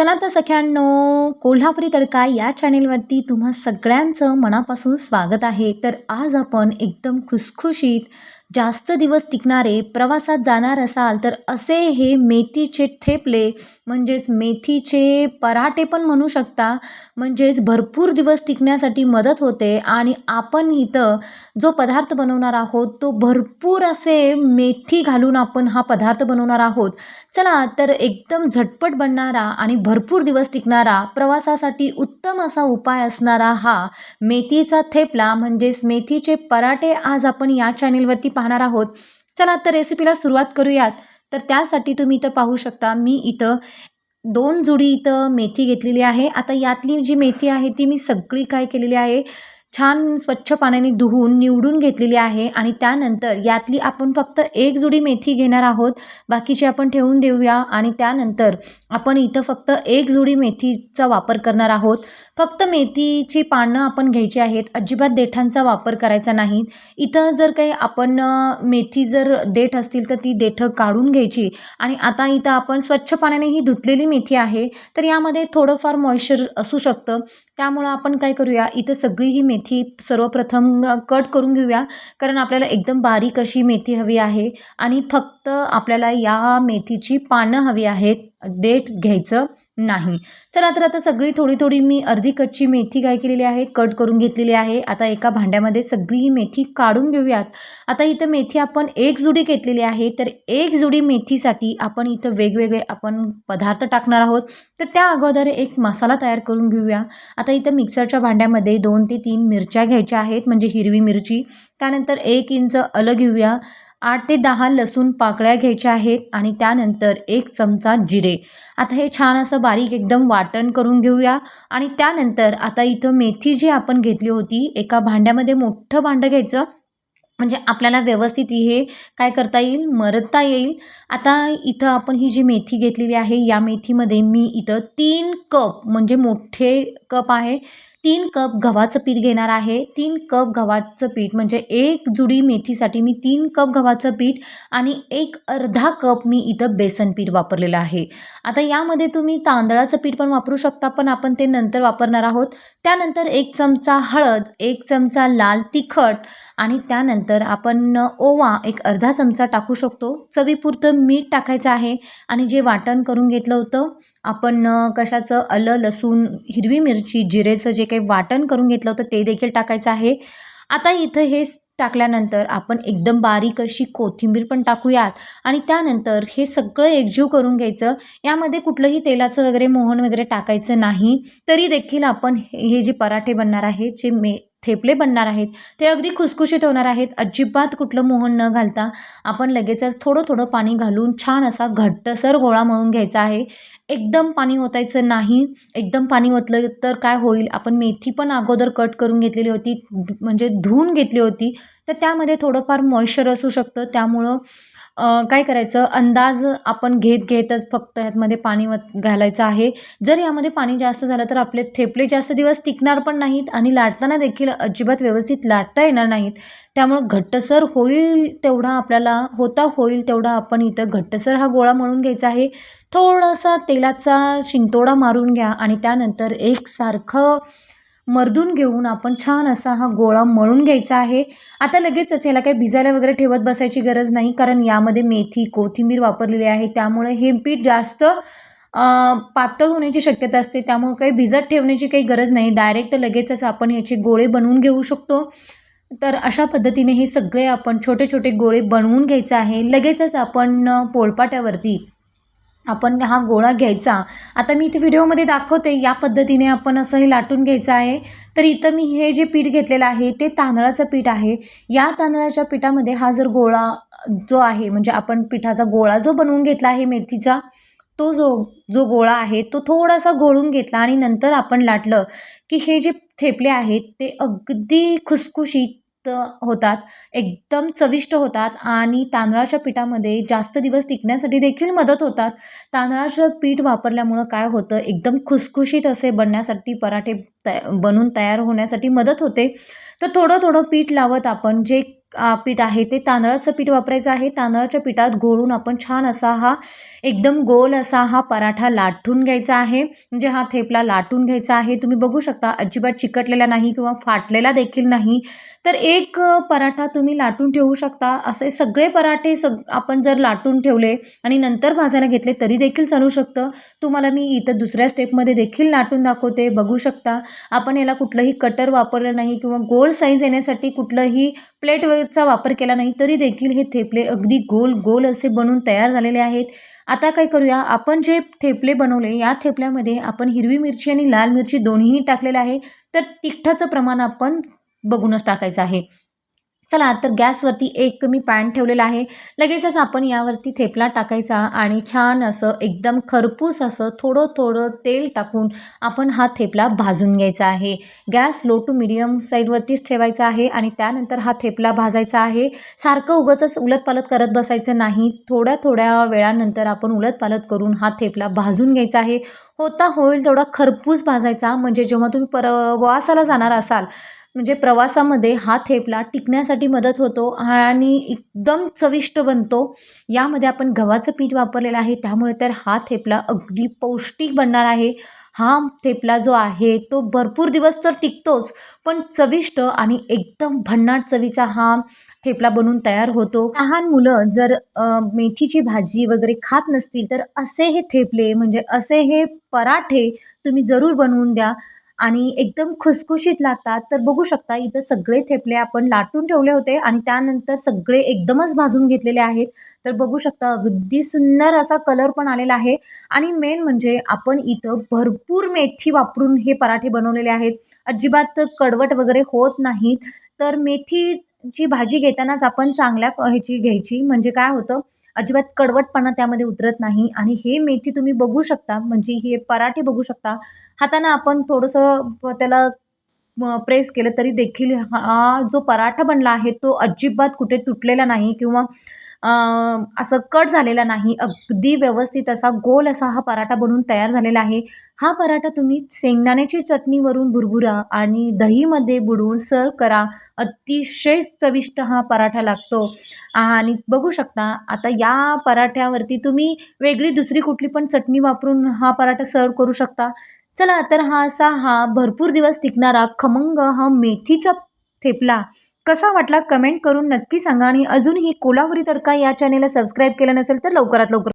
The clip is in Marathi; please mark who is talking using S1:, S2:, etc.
S1: चला तर सख्यांनो कोल्हापुरी तडका या चॅनेलवरती तुम्हा सगळ्यांचं मनापासून स्वागत आहे. तर आज आपण एकदम खुसखुशीत जास्त दिवस टिकणारे प्रवासात जाणार असाल तर असे हे मेथीचे थेपले म्हणजेच मेथीचे पराठे पण म्हणू शकता म्हणजेच भरपूर दिवस टिकण्यासाठी मदत होते आणि आपण इथं जो पदार्थ बनवणार आहोत तो भरपूर असे मेथी घालून आपण हा पदार्थ बनवणार आहोत. चला तर एकदम झटपट बनणारा आणि भरपूर दिवस टिकणारा प्रवासासाठी उत्तम असा उपाय असणारा हा मेथीचा थेपला म्हणजेच मेथीचे पराठे आज आपण या चॅनेलवरती पाहणार आहोत. चला तर रेसिपीला सुरुवात करूयात. तर त्यासाठी तुम्ही इथं पाहू शकता मी इथं दोन जुडी इथं मेथी घेतलेली आहे. आता यातली जी मेथी आहे ती मी सगळी काय केलेली आहे? छान स्वच्छ पाण्याने धुवून निवडून घेतलेली आहे आणि त्यानंतर यातली आपण फक्त एक जुडी मेथी घेणार आहोत. बाकीची आपण ठेवून देऊया आणि त्यानंतर आपण इथं फक्त एक जुडी मेथीचा वापर करणार आहोत. फक्त मेथीची पानं आपण घ्यायची आहेत. अजिबात देठांचा वापर करायचा नाही. इथं जर काही आपण मेथी जर देठ असतील तर ती देठं काढून घ्यायची. आणि आता इथं आपण स्वच्छ पाण्याने ही धुतलेली मेथी आहे. तर यामध्ये थोडंफार मॉइश्चर असू शकतं. त्यामुळं आपण काय करूया इथं सगळी ही मेथी सर्वप्रथम कट करून घेऊया. कारण आपल्याला एकदम बारीक अशी मेथी हवी आहे. आणि फक्त आपल्याला या मेथीची पानं हवी आहेत. देठ घ्यायचं नाही. चला तर आता सगळी थोडी थोडी मी अर्धी कच्ची मेथी काय केलेली आहे कट करून घेतलेली आहे. आता एका भांड्यामध्ये सगळी ही मेथी काढून घेऊयात. आता इथं मेथी आपण एक जुडी घेतलेली आहे तर एक जुडी मेथीसाठी आपण इथं वेगवेगळे आपण पदार्थ टाकणार आहोत. तर त्या अगोदर एक मसाला तयार करून घेऊया. आता इथं मिक्सरच्या भांड्यामध्ये दोन ते तीन मिरच्या घ्यायच्या आहेत म्हणजे हिरवी मिरची. त्यानंतर एक इंच आलं घेऊया. आठ ते दहा लसूण पाकळ्या घ्यायच्या आहेत आणि त्यानंतर एक चमचा जिरे. आता हे छान असं बारीक एकदम वाटण करून घेऊया. आणि त्यानंतर आता इथं मेथी जी आपण घेतली होती एका भांड्यामध्ये मोठं भांडं घ्यायचं. म्हणजे आपल्याला व्यवस्थित हे काय करता येईल? मरता येईल. आता इथं आपण ही जी मेथी घेतलेली आहे या मेथीमध्ये मी इथं तीन कप म्हणजे मोठे कप आहे तीन कप गव्हाचं पीठ घेणार आहे. तीन कप गव्हाचं पीठ म्हणजे एक जुडी मेथीसाठी मी तीन कप गव्हाचं पीठ आणि एक अर्धा कप मी इथं बेसन पीठ वापरलेलं आहे. आता यामध्ये तुम्ही तांदळाचं पीठ पण वापरू शकता पण आपण ते नंतर वापरणार आहोत. त्यानंतर एक चमचा हळद एक चमचा लाल तिखट आणि त्यानंतर आपण ओवा एक अर्धा चमचा टाकू शकतो. चवीपुरतं मीठ टाकायचं आहे आणि जे वाटण करून घेतलं होतं आपण कशाचं? आलं लसूण हिरवी मिरची जिरेचं जे काही वाटण करून घेतलं होतं ते देखील टाकायचं आहे. आता इथं हे टाकल्यानंतर आपण एकदम बारीक अशी कोथिंबीर पण टाकूयात. आणि त्यानंतर हे सगळं एकजीव करून घ्यायचं. यामध्ये कुठलंही तेलाचं वगैरे मोहन वगैरे टाकायचं नाही. तरी देखील आपण हे हे जे पराठे बनणार आहे जे मे थेपले बनणार आहेत. ते अगदी खुसखुशीत होणार आहेत. अजिबात कुठलं मोहन न घालता आपण लगेचच थोडं थोडं पाणी घालून छान असा घट्टसर गोळा मळून घ्यायचा आहे. एकदम पाणी ओतायचं नाही. एकदम पाणी ओतलं तर काय होईल? आपण मेथी पण अगोदर कट करून घेतलेली होती. म्हणजे धुवून घेतली होती. तर त्यामध्ये थोडंफार मॉइश्चर असू शकतं. त्यामुळं काय करायचं? अंदाज आपण घेत घेतच फक्त ह्यातमध्ये पाणी वत घालायचं आहे. जर यामध्ये पाणी जास्त झालं तर आपले थेपले जास्त दिवस टिकणार पण नाहीत आणि लाटताना देखील अजिबात व्यवस्थित लाटता येणार नाहीत. त्यामुळं घट्टसर होईल तेवढा आपल्याला होता होईल तेवढा आपण इथं घट्टसर हा गोळा म्हणून घ्यायचा आहे. थोडासा तेलाचा शिंतोडा मारून घ्या आणि त्यानंतर एकसारखं मर्दून घेऊन आपण छान असा हा गोळा मळून घ्यायचा आहे. आता लगेचच याला काही भिजायला वगैरे ठेवत बसायची गरज नाही कारण यामध्ये मेथी कोथिंबीर वापरलेली आहे. त्यामुळे हे पीठ जास्त पातळ होण्याची शक्यता असते. त्यामुळे काही भिजत ठेवण्याची काही गरज नाही. डायरेक्ट लगेचच आपण ह्याचे गोळे बनवून घेऊ शकतो. तर अशा पद्धतीने हे सगळे आपण छोटे छोटे गोळे बनवून घ्यायचे आहे. लगेचच आपण पोळपाट्यावरती आपण हा गोळा घ्यायचा. आता मी इथे व्हिडिओमध्ये दाखवते या पद्धतीने आपण असं हे लाटून घ्यायचं आहे. तर इथं मी हे जे पीठ घेतलेलं आहे ते तांदळाचं पीठ आहे. या तांदळाच्या पिठामध्ये हा जर गोळा जो आहे म्हणजे आपण पिठाचा गोळा जो बनवून घेतला आहे मेथीचा तो जो जो गोळा आहे तो थोडासा घोळून घेतला आणि नंतर आपण लाटलं की हे जे थेपले आहेत ते अगदी खुसखुशीत होतात एकदम चविष्ट होतात आणि तांदळाच्या पिठामध्ये जास्त दिवस टिकण्यासाठी देखील मदत होतात. तांदळाचं पीठ वापरल्यामुळं काय होतं एकदम खुसखुशीत असे बनण्यासाठी पराठे तया बनून तयार होण्यासाठी मदत होते. तर थोडं थोडं पीठ लावत आपण जे पीठ आहे ते तांदळाचं पीठ वापरायचं आहे. तांदळाच्या पिठात गोळून आपण छान असा हा एकदम गोल असा हा पराठा लाटून घ्यायचा आहे. म्हणजे हा थेपला लाटून घ्यायचा आहे. तुम्ही बघू शकता अजिबात चिकटलेला नाही किंवा फाटलेला देखील नाही. तर एक पराठा तुम्ही लाटून ठेवू शकता. असे सगळे पराठे सग आपण जर लाटून ठेवले आणि नंतर भाजायला घेतले तरी देखील चालू शकतं. तुम्हाला मी इथं दुसऱ्या स्टेपमध्ये देखील लाटून दाखवते. बघू शकता आपण याला कुठलंही कटर वापरलं नाही किंवा गोल साईज येण्यासाठी कुठलंही चा वापर केला नाही तरी देखील हे थेपले अगदी गोल गोल असे बनून तयार झालेले आहेत. आता काय करूया? आपण जे थेपले बनवले या थेपल्यामध्ये आपण हिरवी मिरची आणि लाल मिरची दोन्हीही टाकलेलं आहे. तर तिखटाचं प्रमाण आपण बघूनच टाकायचं आहे. चला तर गॅसवरती एक मी पॅन ठेवलेला आहे. लगेचच आपण यावरती थेपला टाकायचा आणि छान असं एकदम खरपूस असं थोडं थोडं तेल टाकून आपण हा थेपला भाजून घ्यायचा आहे. गॅस लो टू मिडियम साईडवरतीच ठेवायचा आहे आणि त्यानंतर हा थेपला भाजायचा आहे. सारखं उगाचच उलटपालट करत बसायचं नाही. थोड्या थोड्या वेळानंतर आपण उलटपालट करून हा थेपला भाजून घ्यायचा आहे. होता होईल तेवढा खरपूस भाजायचा. म्हणजे जेव्हा तुम्ही परवासाला जाणार असाल म्हणजे प्रवासामध्ये हा थेपला टिकण्यासाठी मदत होतो आणि एकदम चविष्ट बनतो. यामध्ये आपण गव्हाचं पीठ वापरलेलं आहे. त्यामुळे तर हा थेपला अगदी पौष्टिक बनणार आहे. हा थेपला जो आहे तो भरपूर दिवस तर टिकतोच पण चविष्ट आणि एकदम भन्नाट चवीचा हा थेपला बनून तयार होतो. लहान मुलं जर मेथीची भाजी वगैरे खात नसतील तर असे हे थेपले म्हणजे असे हे पराठे तुम्ही जरूर बनवून द्या. आणि एकदम खुसखुशीत लागतात. तर बघू शकता इथं सगळे थेपले आपण लाटून ठेवले होते आणि त्यानंतर सगळे एकदमच भाजून घेतलेले आहेत. तर बघू शकता अगदी सुंदर असा कलर पण आलेला आहे. आणि मेन म्हणजे आपण इथं भरपूर मेथी वापरून हे पराठे बनवलेले आहेत. अजिबात कडवट वगैरे होत नाहीत. तर मेथी ची भाजी घेतानाच आपण चांगल्या ह्याची घ्यायची. म्हणजे काय होतं अजिबात कडवटपणा त्यामध्ये उतरत नाही. आणि हे मेथी तुम्ही बघू शकता. म्हणजे हे पराठे बघू शकता. हाताना आपण थोडंसं त्याला प्रेस केलं तरी देखील हा जो पराठा बनला आहे तो अजिबात कुठे तुटलेला नाही किंवा असं कट झालेला नाही. अगदी व्यवस्थित असा गोल असा हा पराठा बनून तयार झालेला आहे. हा पराठा तुम्ही शेंगदाण्याची चटणीवरून भुरभुरा आणि दहीमध्ये बुडवून सर्व करा. अतिशय चविष्ट हा पराठा लागतो. आणि बघू शकता आता या पराठ्यावरती तुम्ही वेगळी दुसरी कुठली पण चटणी वापरून हा पराठा सर्व करू शकता. चला तर हा असा हा भरपूर दिवस टिकणारा खमंग हा मेथीचा थेपला. कसा वाटला? कमेंट करून नक्की सांगा आणि अजूनही कोल्हापुरी तडका या चॅनेलला सबस्क्राईब केलं नसेल तर लवकरात लवकर